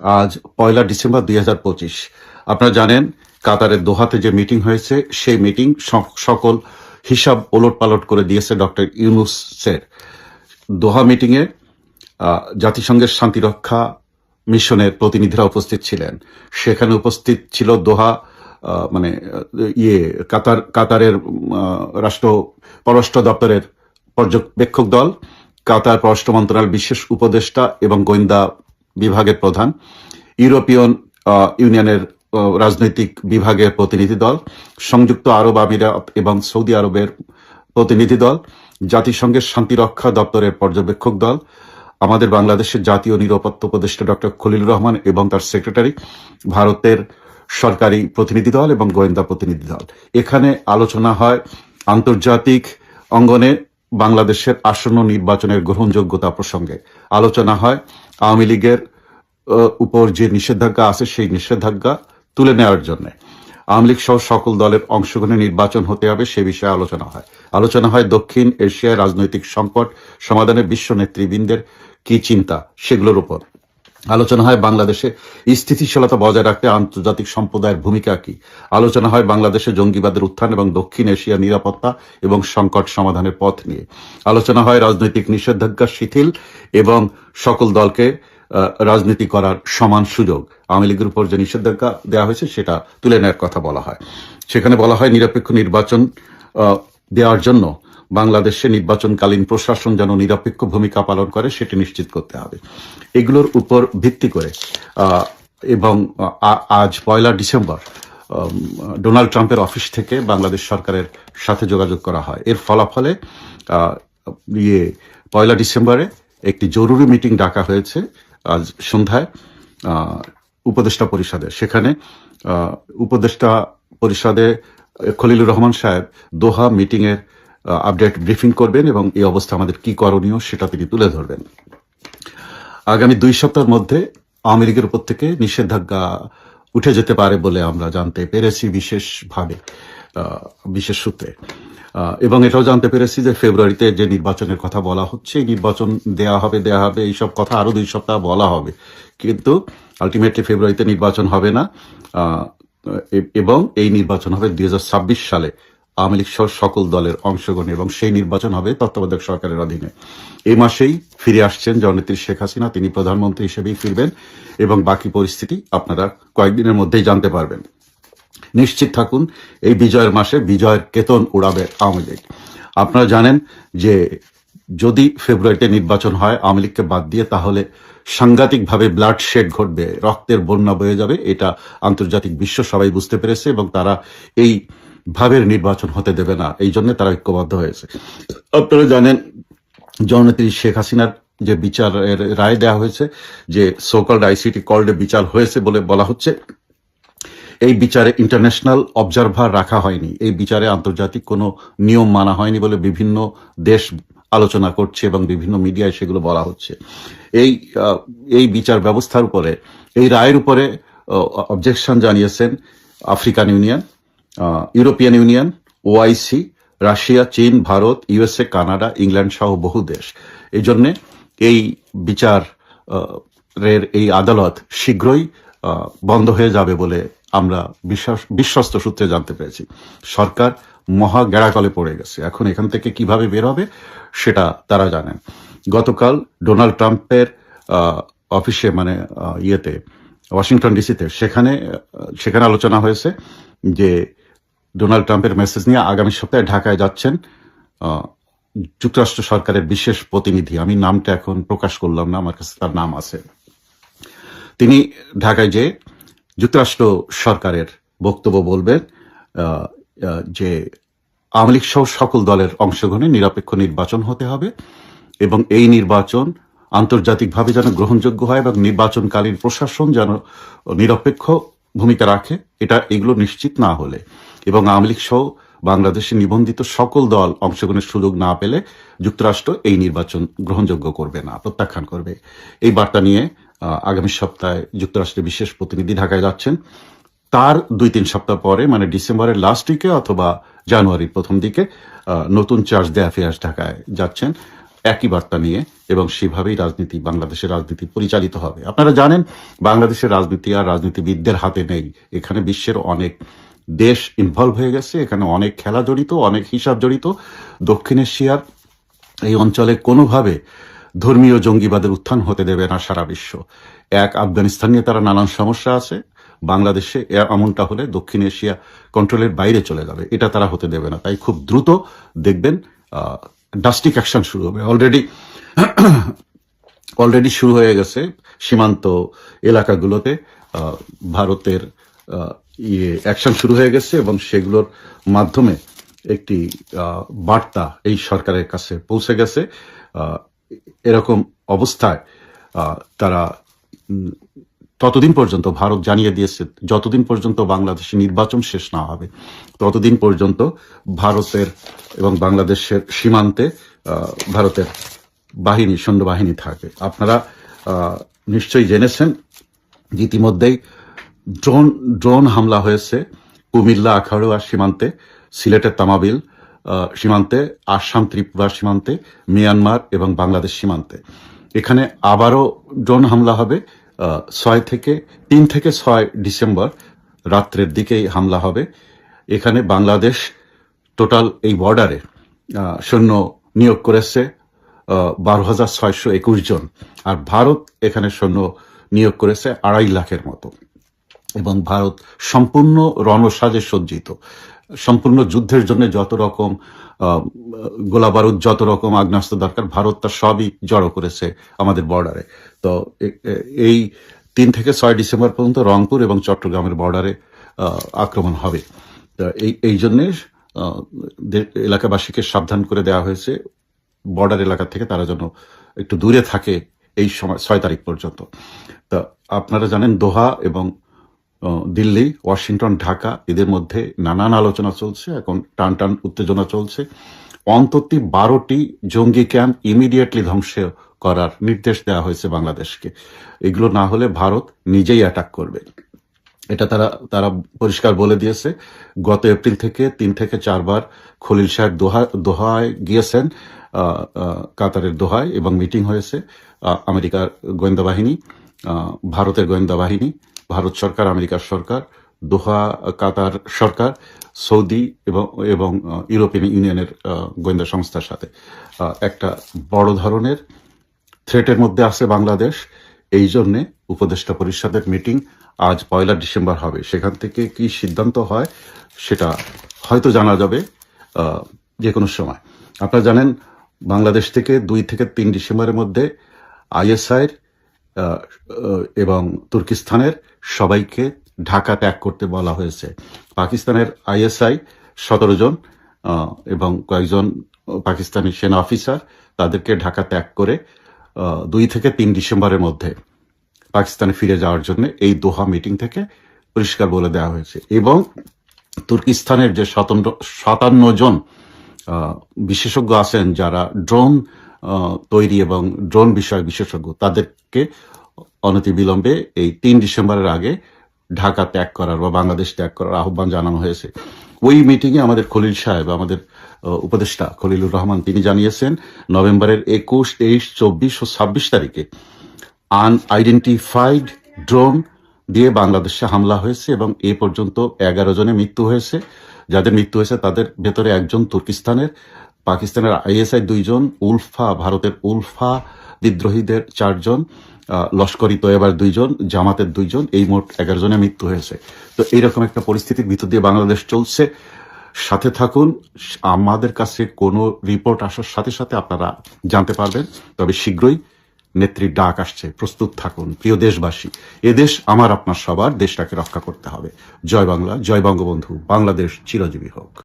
আজ পয়লা ডিসেম্বর দুই হাজার পঁচিশ। আপনারা জানেন, কাতারের দোহাতে যে মিটিং হয়েছে, সেই মিটিং সকল হিসাব ওলট পালট করে দিয়েছে ডক্টর ইউনুসের। দোহা মিটিংয়ে জাতিসংঘের শান্তিরক্ষা মিশনের প্রতিনিধিরা উপস্থিত ছিলেন। সেখানে উপস্থিত ছিল দোহা মানে ইয়ে কাতার, কাতারের রাষ্ট্র পররাষ্ট্র দপ্তরের পর্যবেক্ষক দল, কাতার পররাষ্ট্র মন্ত্রণালয়ের বিশেষ উপদেষ্টা এবং গোয়েন্দা বিভাগের প্রধান ইউরোপিয়ন ইউনিয়নের রাজনৈতিক বিভাগের প্রতিনিধি দল, সংযুক্ত আরব আমিরাত এবং সৌদি আরবের প্রতিনিধি দল, জাতিসংঘের শান্তিরক্ষা দপ্তরের পর্যবেক্ষক দল, আমাদের বাংলাদেশের জাতীয় নিরাপত্তা উপদেষ্টা ডক্টর খলিলুর রহমান এবং তার সেক্রেটারি, ভারতের সরকারি প্রতিনিধি দল এবং গোয়েন্দা প্রতিনিধি দল। এখানে আলোচনা হয় আন্তর্জাতিক অঙ্গনে বাংলাদেশের আসন্ন নির্বাচনের গ্রহণযোগ্যতা প্রসঙ্গে আলোচনা হয়। আওয়ামী লীগের উপর যে নিষেধাজ্ঞা আছে সেই নিষেধাজ্ঞা তুলে নেওয়ার জন্য। আওয়ামী লীগ সহ সকল দলের অংশগ্রহণে নির্বাচন হতে হবে সে বিষয়ে আলোচনা হয়। আলোচনা হয় দক্ষিণ এশিয়ায় রাজনৈতিক সংকট, সমাধানে বিশ্ব নেতৃবৃন্দের কি চিন্তা, সেগুলোর উপর। আলোচনা হয় বাংলাদেশে স্থিতিশীলতা বজায় রাখতে আন্তর্জাতিক সম্প্রদায়ের ভূমিকা কি? আলোচনা হয় বাংলাদেশে জঙ্গিবাদের উত্থান এবং দক্ষিণ এশিয়া নিরাপত্তা এবং সংকট সমাধানের পথ নিয়ে। আলোচনা হয় রাজনৈতিক নিষেধাজ্ঞা শিথিল এবং সকল দলকে রাজনীতি করার সমান সুযোগ। আওয়ামী লীগের উপর যে নিষেধাজ্ঞা দেওয়া হয়েছে সেটা তুলে নেওয়ার কথা বলা হয়। সেখানে বলা হয় নিরপেক্ষ নির্বাচন দেওয়ার জন্য বাংলাদেশে নির্বাচনকালীন প্রশাসন যেন নিরপেক্ষ ভূমিকা পালন করে, সেটি নিশ্চিত করতে হবে। এগুলোর উপর ভিত্তি করে এবং আজ পয়লা ডিসেম্বর ডোনাল্ড ট্রাম্পের অফিস থেকে বাংলাদেশ সরকারের সাথে যোগাযোগ করা হয়। এর ফলাফলে ইয়ে পয়লা ডিসেম্বরে একটি জরুরি মিটিং ডাকা হয়েছে আজ সন্ধ্যায় উপদেষ্টা পরিষদে। সেখানে উপদেষ্টা পরিষদে খলিলুর রহমান সাহেব দোহা মিটিং এর আপডেট ব্রিফিং করবেন এবং এই অবস্থা আমাদের কি করণীয় সেটা তিনি তুলে ধরবেন। আগামী দুই সপ্তাহের মধ্যে আওয়ামী লীগের উপর থেকে নিষেধাজ্ঞা উঠে যেতে পারে বলে আমরা জানতে পেরেছি বিশেষভাবে বিশেষ সূত্রে। এবং এটাও জানতে পেরেছি যে ফেব্রুয়ারিতে যে নির্বাচনের কথা বলা হচ্ছে নির্বাচন দেয়া হবে দেয়া হবে এইসব কথা আরও দুই সপ্তাহ বলা হবে। কিন্তু আলটিমেটলি ফেব্রুয়ারিতে নির্বাচন হবে না। এবং এই নির্বাচন হবে দুই হাজার ছাব্বিশ সালে। আওয়ামী লীগ সহ সকল দলের অংশগ্রহণ এবং সেই নির্বাচন হবে তত্ত্বাবধায়ক সরকারের অধীনে। এই মাসেই ফিরে আসছেন জননেত্রী শেখ হাসিনা। তিনি প্রধানমন্ত্রী হিসেবেই ফিরবেন এবং বাকি পরিস্থিতি আপনারা কয়েকদিনের মধ্যেই জানতে পারবেন। নিশ্চিত থাকুন, এই বিজয়ের মাসে বিজয়ের কেতন উড়াবে আওয়ামী লীগ। আপনারা জানেন যে যদি ফেব্রুয়ারিতে নির্বাচন হয় আওয়ামী লীগকে বাদ দিয়ে, তাহলে সাংঘাতিকভাবে ব্লাড শেড ঘটবে, রক্তের বন্যা বয়ে যাবে, এটা আন্তর্জাতিক বিশ্ব সবাই বুঝতে পেরেছে এবং তারা এই ভাবের নির্বাচন হতে দেবে না। এই জন্য তারা ঐক্যবদ্ধ হয়েছে। আপনারা জানেন, জননেত্রী শেখ হাসিনার যে বিচারের রায় দেওয়া হয়েছে, যে সোকল্ড আইসিটি কল্ডে বিচার হয়েছে বলে বলা হচ্ছে, এই বিচারে ইন্টারন্যাশনাল অবজারভার রাখা হয়নি। এই বিচারে আন্তর্জাতিক কোনো নিয়ম মানা হয়নি বলে বিভিন্ন দেশ আলোচনা করছে এবং বিভিন্ন মিডিয়ায় সেগুলো বলা হচ্ছে। এই এই বিচার ব্যবস্থার উপরে, এই রায়ের উপরে অবজেকশন জানিয়েছেন African Union. European Union OIC Russia, চীন, ভারত ইউএসএ কানাডা, ইংল্যান্ড সহ বহু দেশ। এই জন্যে এই বিচার এর এই আদালত শীঘ্রই বন্ধ হয়ে যাবে বলে আমরা বিশ্বাস, বিশ্বস্ত সূত্রে জানতে পেরেছি। সরকার মহা গেড়াকলে পড়ে গেছে। এখন এখান থেকে কীভাবে বের হবে সেটা তারা জানেন। গতকাল ডোনাল্ড ট্রাম্পের অফিসে মানে ইয়েতে, ওয়াশিংটন ডিসিতে, সেখানে সেখানে আলোচনা হয়েছে যে ডোনাল্ড ট্রাম্পের মেসেজ নিয়ে আগামী সপ্তাহে ঢাকায় যাচ্ছেন যুক্তরাষ্ট্র সরকারের বিশেষ প্রতিনিধি। আমি নামটা এখন প্রকাশ করলাম না, আমার কাছে তার নাম আছে। তিনি ঢাকায় যে যুক্তরাষ্ট্র সরকারের বক্তব্য বলবেন যে আওয়ামী লীগ সহ সকল দলের অংশগ্রহণে নিরপেক্ষ নির্বাচন হতে হবে এবং এই নির্বাচন আন্তর্জাতিকভাবে যেন গ্রহণযোগ্য হয় এবং নির্বাচনকালীন প্রশাসন যেন নিরপেক্ষ ভূমিকা রাখে, এটা এগুলো নিশ্চিত না হলে। এবং আওয়ামী লীগ সহ বাংলাদেশে নিবন্ধিত সকল দল অংশগ্রহণের সুযোগ না পেলে যুক্তরাষ্ট্র এই নির্বাচন গ্রহণযোগ্য করবে না, প্রত্যাখ্যান করবে। এই বার্তা নিয়ে আগামী সপ্তাহে যুক্তরাষ্ট্রের বিশেষ প্রতিনিধি ঢাকায় যাচ্ছেন। তার দুই তিন সপ্তাহ পরে মানে ডিসেম্বরের লাস্ট উইকে অথবা জানুয়ারির প্রথম দিকে নতুন চার্জ দে অ্যাফেয়ার্স ঢাকায় যাচ্ছেন। একই বার্তা নিয়ে এবং সেভাবেই রাজনীতি, বাংলাদেশের রাজনীতি পরিচালিত হবে। আপনারা জানেন, বাংলাদেশের রাজনীতি আর রাজনীতিবিদদের হাতে নেই। এখানে বিশ্বের অনেক দেশ ইনভলভ হয়ে গেছে। এখানে অনেক খেলা জড়িত, অনেক হিসাব জড়িত। দক্ষিণ এশিয়ার এই অঞ্চলে কোনোভাবে ধর্মীয় জঙ্গিবাদের উত্থান হতে দেবে না সারা বিশ্ব। এক আফগানিস্তান নিয়ে তারা নানান সমস্যা আছে। বাংলাদেশে এমনটা হলে দক্ষিণ এশিয়া কন্ট্রোলের বাইরে চলে যাবে। এটা তারা হতে দেবে না। তাই খুব দ্রুত দেখবেন ডাস্টিক অ্যাকশন শুরু হবে। অলরেডি অলরেডি শুরু হয়ে গেছে সীমান্ত এলাকাগুলোতে ভারতের ইয়ে অ্যাকশন শুরু হয়ে গেছে এবং সেগুলোর মাধ্যমে একটি বার্তা এই সরকারের কাছে পৌঁছে গেছে। এরকম অবস্থায় তারা ততদিন পর্যন্ত ভারত জানিয়ে দিয়েছে, যতদিন পর্যন্ত বাংলাদেশে নির্বাচন শেষ না হবে, ততদিন পর্যন্ত ভারতের এবং বাংলাদেশের সীমান্তে ভারতের বাহিনী, সৈন্যবাহিনী থাকে আপনারা নিশ্চয়ই জেনেছেন, ইতিমধ্যেই ড্রোন ড্রোন হামলা হয়েছে কুমিল্লা, আখাউড়া সীমান্তে, সিলেটের তামাবিল সীমান্তে, আসাম, ত্রিপুরা সীমান্তে, মিয়ানমার এবং বাংলাদেশ সীমান্তে। এখানে আবারও ড্রোন হামলা হবে ছয় থেকে, তিন থেকে ছয় ডিসেম্বর রাত্রের দিকেই হামলা হবে। এখানে বাংলাদেশ টোটাল এই বর্ডারে সৈন্য নিয়োগ করেছে বারো হাজার ছয়শো একুশ জন। আর ভারত এখানে সৈন্য নিয়োগ করেছে আড়াই লাখের মতো। এবং ভারত সম্পূর্ণ রণসাজে সজ্জিত। সম্পূর্ণ যুদ্ধের জন্য যত রকম গোলা বারুদ, যত রকম আগ্নেয়াস্ত্র দরকার, ভারত তার সবই জড়ো করেছে আমাদের বর্ডারে। তো এই তিন থেকে ছয় ডিসেম্বর পর্যন্ত রংপুর এবং চট্টগ্রামের বর্ডারে আক্রমণ হবে। এই এই জন্যে এলাকাবাসীকে সাবধান করে দেওয়া হয়েছে। বর্ডার এলাকা থেকে তারা যেন একটু দূরে থাকে এই সময়, ছয় তারিখ পর্যন্ত। তা আপনারা জানেন, দোহা এবং দিল্লি, ওয়াশিংটন, ঢাকা, এদের মধ্যে নানান আলোচনা চলছে, এখন টান টান উত্তেজনা চলছে। অন্তত বারোটি জঙ্গি ক্যাম্প ইমিডিয়েটলি ধ্বংস করার নির্দেশ দেওয়া হয়েছে বাংলাদেশকে। এগুলো না হলে ভারত নিজেই অ্যাটাক করবে। এটা তারা তারা পরিষ্কার বলে দিয়েছে। গত এপ্রিল থেকে তিন থেকে চারবার খলিল সাহেব দোহা, দোহায় গিয়েছেন কাতারের দোহায়, এবং মিটিং হয়েছে আমেরিকার গোয়েন্দা বাহিনী ভারতের গোয়েন্দা বাহিনী। ভারত সরকার, আমেরিকার সরকার, দোহা, কাতার সরকার, সৌদি এবং এবং ইউরোপিয়ান ইউনিয়নের গোয়েন্দা সংস্থার সাথে। একটা বড় ধরনের থ্রেটের মধ্যে আছে বাংলাদেশ। এই জন্যে উপদেষ্টা পরিষদের মিটিং আজ পয়লা ডিসেম্বর হবে। সেখান থেকে কি সিদ্ধান্ত হয় সেটা হয়তো জানা যাবে যে কোনো সময়। আপনারা জানেন, বাংলাদেশ থেকে দুই থেকে তিন ডিসেম্বরের মধ্যে আইএসআইয়ের এবং তুর্কিস্তানের সবাইকে ঢাকা ত্যাগ করতে বলা হয়েছে। পাকিস্তানের আইএসআই সতেরো জন এবং কয়েকজন পাকিস্তানি সেনা অফিসার তাদেরকে ঢাকা ত্যাগ করে দুই থেকে তিন ডিসেম্বরের মধ্যে পাকিস্তানে ফিরে যাওয়ার জন্য এই দোহা মিটিং থেকে পরিষ্কার বলে দেওয়া হয়েছে। এবং তুর্কিস্তানের যে স্বতন্ত্র সাতান্ন জন বিশেষজ্ঞ আছেন যারা ড্রোন তৈরি এবং ড্রোন বিষয় বিশেষজ্ঞ, তাদেরকে অনতিবিলম্বে এই তিন ডিসেম্বরের আগে ঢাকা ত্যাগ করার বা বাংলাদেশ ত্যাগ করার আহ্বান জানানো হয়েছে। ওই মিটিংয়ে আমাদের খলিল সাহেব, আমাদের উপদেষ্টা খলিলুর রহমান তিনি জানিয়েছেন, নভেম্বরের একুশ, তেইশ, চব্বিশ ও ছাব্বিশ তারিখে আনআইডেন্টিফাইড ড্রোন দিয়ে বাংলাদেশে হামলা হয়েছে এবং এ পর্যন্ত এগারো জনের মৃত্যু হয়েছে। যাদের মৃত্যু হয়েছে তাদের ভেতরে একজন তুর্কিস্তানের পাকিস্তানের আইএসআই দুইজন, উলফা, ভারতের উলফা বিদ্রোহীদের চারজন লস্করি তৈবার দুইজন, জামাতের দুইজন, এই মোট এগারো জনের মৃত্যু হয়েছে। তো এইরকম একটা পরিস্থিতির ভিতর দিয়ে বাংলাদেশ চলছে। সাথে থাকুন আমাদের কাছে কোনো রিপোর্ট আসার সাথে সাথে আপনারা জানতে পারবেন। তবে শীঘ্রই নেত্রীর ডাক আসছে। প্রস্তুত থাকুন, প্রিয় দেশবাসী। এদেশ আমার, আপনার সবার, দেশটাকে রক্ষা করতে হবে। জয় বাংলা, জয় বঙ্গবন্ধু। বাংলাদেশ চিরজীবী হোক।